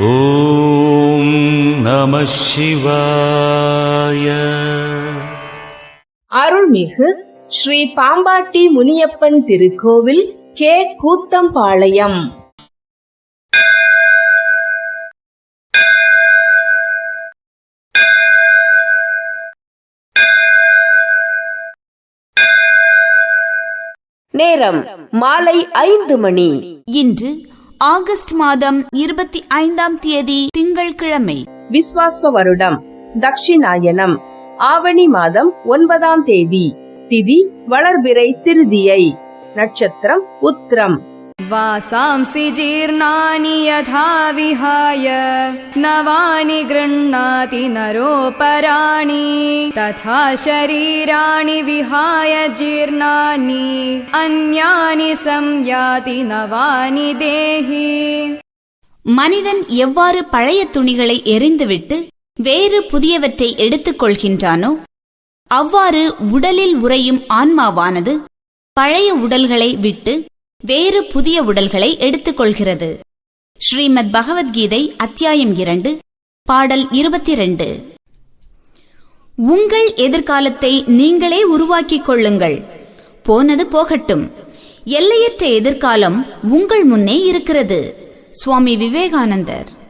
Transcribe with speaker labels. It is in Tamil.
Speaker 1: ஓம் நம சிவாய.
Speaker 2: அருள்மிகு ஸ்ரீ பாம்பாட்டி முனியப்பன் திருக்கோவில் கே. கூத்தம்பாளையம். நேரம் மாலை ஐந்து மணி.
Speaker 3: இன்று ஆகஸ்ட் மாதம் இருபத்தி ஐந்தாம் தேதி திங்கள்கிழமை.
Speaker 2: விஸ்வாஸ்வ வருடம் தக்ஷிணாயனம். ஆவணி மாதம் ஒன்பதாம் தேதி. திதி வளர்பிறை திருதியை. நட்சத்திரம் உத்திரம்.
Speaker 4: वासांसि जीर्णानि यथा विहाय नवानि गृह्णाति नरोपराणि तथा शरीराणि विहाय जीर्णानि अन्यानि संयाति नवानि देहि
Speaker 3: மனிதன் எவ்வாறு பழைய துணிகளை எரிந்துவிட்டு வேறு புதியவற்றை எடுத்துக் கொள்கின்றானோ அவ்வாறு உடலில் உறையும் ஆன்மாவானது பழைய உடல்களை விட்டு வேறு புதிய உடல்களை எடுத்துக்கொள்கிறது. ஸ்ரீமத் பகவத்கீதை அத்தியாயம் இரண்டு பாடல் இருபத்தி ரெண்டு உங்கள் எதிர்காலத்தை நீங்களே உருவாக்கிக் கொள்ளுங்கள். போனது போகட்டும். எல்லையற்ற எதிர்காலம் உங்கள் முன்னே இருக்கிறது. சுவாமி விவேகானந்தர்.